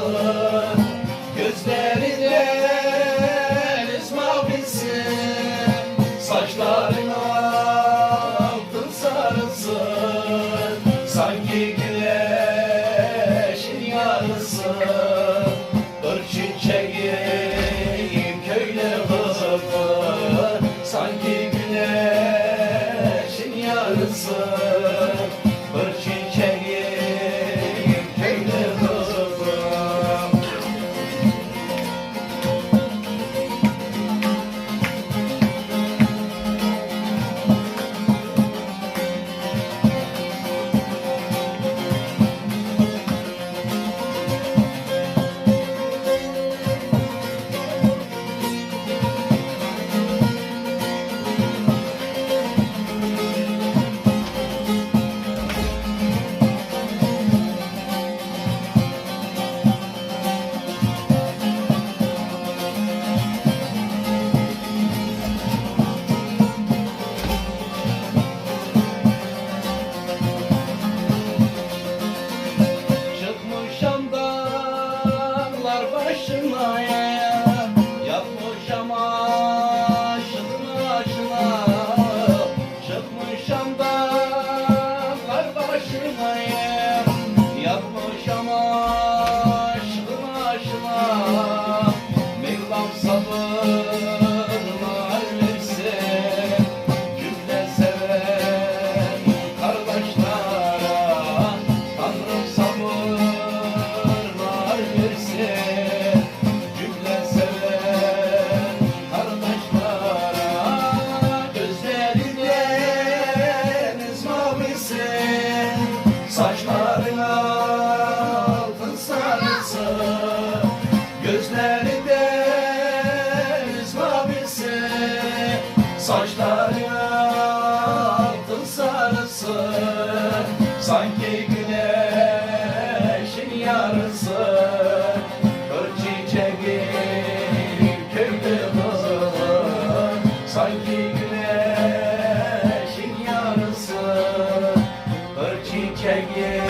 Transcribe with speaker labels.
Speaker 1: Allah. Saçlarına altın sarısı. Sanki güneşin yarısı. Kır çiçeği köklü kızı. Sanki güneşin yarısı. Kır çiçeği.